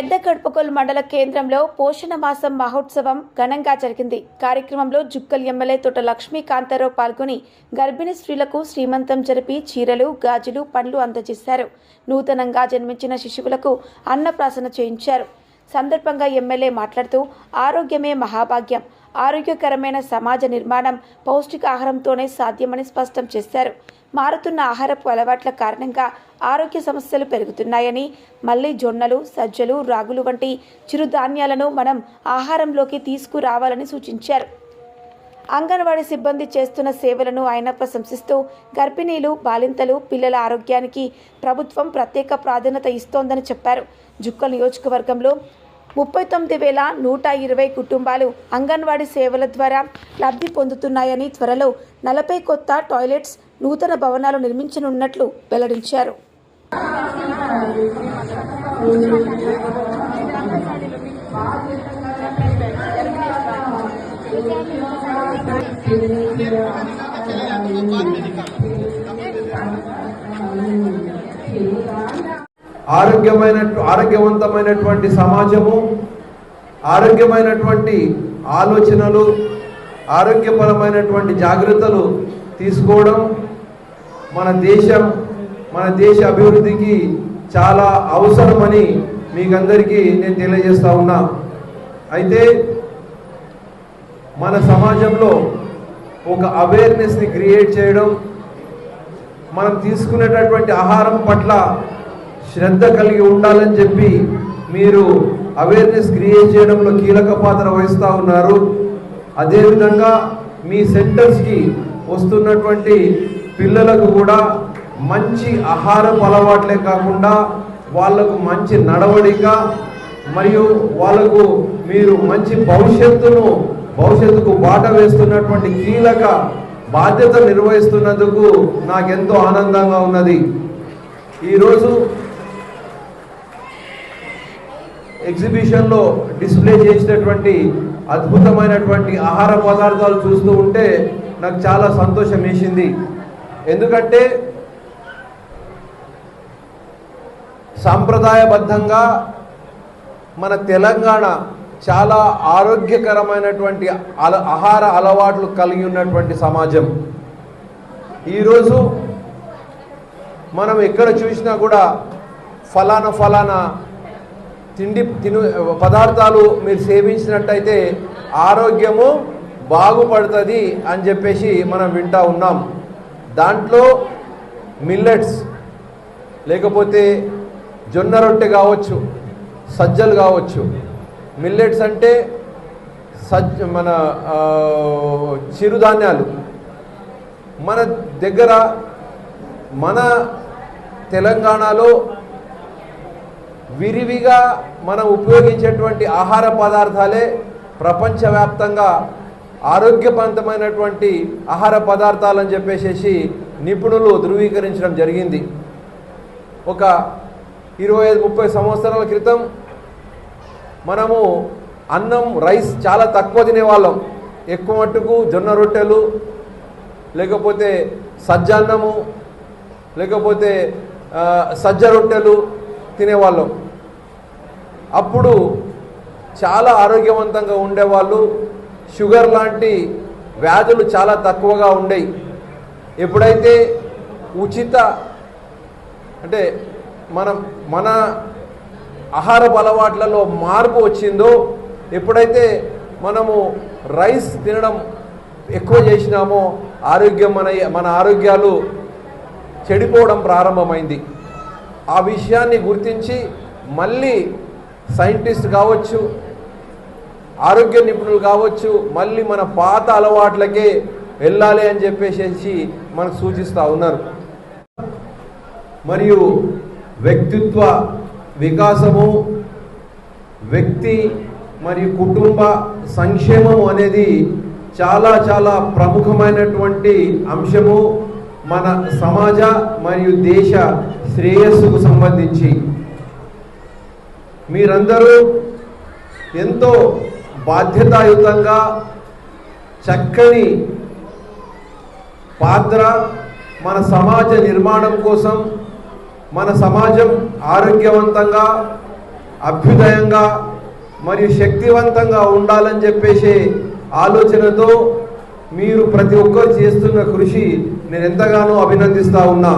పెద్ద కడుపకొల్ మండల కేంద్రంలో పోషణ మాసం మహోత్సవం ఘనంగా జరిగింది. కార్యక్రమంలో జుక్కల్ ఎమ్మెల్యే తోట లక్ష్మీకాంతారావు పాల్గొని గర్భిణీ స్త్రీలకు శ్రీమంతం జరిపి చీరలు గాజులు పండ్లు అందజేశారు. నూతనంగా జన్మించిన శిశువులకు అన్నప్రాసన చేయించారు. సందర్భంగా ఎమ్మెల్యే మాట్లాడుతూ ఆరోగ్యమే మహాభాగ్యం. ఆరోగ్యకరమైన సమాజ నిర్మాణం పౌష్టికాహారంతోనే సాధ్యమని స్పష్టం చేశారు. మారుతున్న ఆహారపు అలవాట్ల కారణంగా ఆరోగ్య సమస్యలు పెరుగుతున్నాయని మళ్ళీ జొన్నలు సజ్జలు రాగులు వంటి చిరుధాన్యాలను మనం ఆహారంలోకి తీసుకురావాలని సూచించారు. అంగన్వాడీ సిబ్బంది చేస్తున్న సేవలను ఆయన ప్రశంసిస్తూ గర్భిణీలు బాలింతలు పిల్లల ఆరోగ్యానికి ప్రభుత్వం ప్రత్యేక ప్రాధాన్యత ఇస్తోందని చెప్పారు. జుక్కల్ నియోజకవర్గంలో ముప్పై తొమ్మిది వేల నూట ఇరవై కుటుంబాలు అంగన్వాడీ సేవల ద్వారా లబ్ధి పొందుతున్నాయని త్వరలో నలభై కొత్త టాయిలెట్స్ నూతన భవనాలు నిర్మించనున్నట్లు వెల్లడించారు. ఆరోగ్యమైన ఆరోగ్యవంతమైనటువంటి సమాజము ఆరోగ్యమైనటువంటి ఆలోచనలు ఆరోగ్యపరమైనటువంటి జాగ్రత్తలు తీసుకోవడం మన దేశం మన దేశ అభివృద్ధికి చాలా అవసరమని మీకందరికీ నేను తెలియజేస్తా ఉన్నా. అయితే మన సమాజంలో ఒక అవేర్నెస్ని క్రియేట్ చేయడం మనం తీసుకునేటటువంటి ఆహారం పట్ల శ్రద్ధ కలిగి ఉండాలని చెప్పి మీరు అవేర్నెస్ క్రియేట్ చేయడంలో కీలక పాత్ర వహిస్తూ ఉన్నారు. అదేవిధంగా మీ సెంటర్స్కి వస్తున్నటువంటి పిల్లలకు కూడా మంచి ఆహారపు అలవాట్లే కాకుండా వాళ్ళకు మంచి నడవడిక మరియు వాళ్ళకు మీరు మంచి భవిష్యత్తును భవిష్యత్తుకు బాట వేస్తున్నటువంటి కీలక బాధ్యత నిర్వహిస్తున్నందుకు నాకెంతో ఆనందంగా ఉన్నది. ఈరోజు ఎగ్జిబిషన్లో డిస్ప్లే చేసినటువంటి అద్భుతమైనటువంటి ఆహార పదార్థాలు చూస్తూ ఉంటే నాకు చాలా సంతోషం వేసింది. ఎందుకంటే సాంప్రదాయబద్ధంగా మన తెలంగాణ చాలా ఆరోగ్యకరమైనటువంటి అల ఆహార అలవాట్లు కలిగి ఉన్నటువంటి సమాజం. ఈరోజు మనం ఎక్కడ చూసినా కూడా ఫలానా ఫలానా తిండి తిను పదార్థాలు మీరు సేవించినట్టయితే ఆరోగ్యము బాగుపడుతుంది అని చెప్పేసి మనం వింటా ఉన్నాం. దాంట్లో మిల్లెట్స్ లేకపోతే జొన్న రొట్టె కావచ్చు సజ్జలు కావచ్చు. మిల్లెట్స్ అంటే సజ్జ మన చిరుధాన్యాలు. మన దగ్గర మన తెలంగాణలో విరివిగా మనం ఉపయోగించేటువంటి ఆహార పదార్థాలే ప్రపంచవ్యాప్తంగా ఆరోగ్యవంతమైనటువంటి ఆహార పదార్థాలని చెప్పేసి నిపుణులు ధృవీకరించడం జరిగింది. ఒక ఇరవై ఐదు ముప్పై సంవత్సరాల క్రితం మనము అన్నం రైస్ చాలా తక్కువ తినేవాళ్ళం. ఎక్కువ మట్టుకు జొన్న రొట్టెలు లేకపోతే సజ్జాన్నము లేకపోతే సజ్జ రొట్టెలు తినేవాళ్ళం. అప్పుడు చాలా ఆరోగ్యవంతంగా ఉండేవాళ్ళు. షుగర్ లాంటి వ్యాధులు చాలా తక్కువగా ఉండేవి ఎప్పుడైతే ఉచిత అంటే మనం మన ఆహారపు అలవాట్లలో మార్పు వచ్చిందో ఎప్పుడైతే మనము రైస్ తినడం ఎక్కువ చేసినామో ఆరోగ్యం మన మన ఆరోగ్యాలు చెడిపోవడం ప్రారంభమైంది. ఆ విషయాన్ని గుర్తించి మళ్ళీ సైంటిస్ట్ కావచ్చు ఆరోగ్య నిపుణులు కావచ్చు మళ్ళీ మన పాత అలవాట్లకే వెళ్ళాలి అని చెప్పేసి మనకు సూచిస్తూ ఉన్నారు. మరియు వ్యక్తిత్వ వికాసము వ్యక్తి మరియు కుటుంబ సంక్షేమం అనేది చాలా చాలా ప్రముఖమైనటువంటి అంశము మన సమాజ మరియు దేశ శ్రేయస్సుకు సంబంధించి. మీరందరూ ఎంతో బాధ్యతాయుతంగా చక్కని పాత్ర మన సమాజ నిర్మాణం కోసం మన సమాజం ఆరోగ్యవంతంగా అభ్యుదయంగా మరియు శక్తివంతంగా ఉండాలని చెప్పేసి ఆలోచనతో మీరు ప్రతి ఒక్కరు చేస్తున్న కృషి నేను ఎంతగానో అభినందిస్తూ ఉన్నా.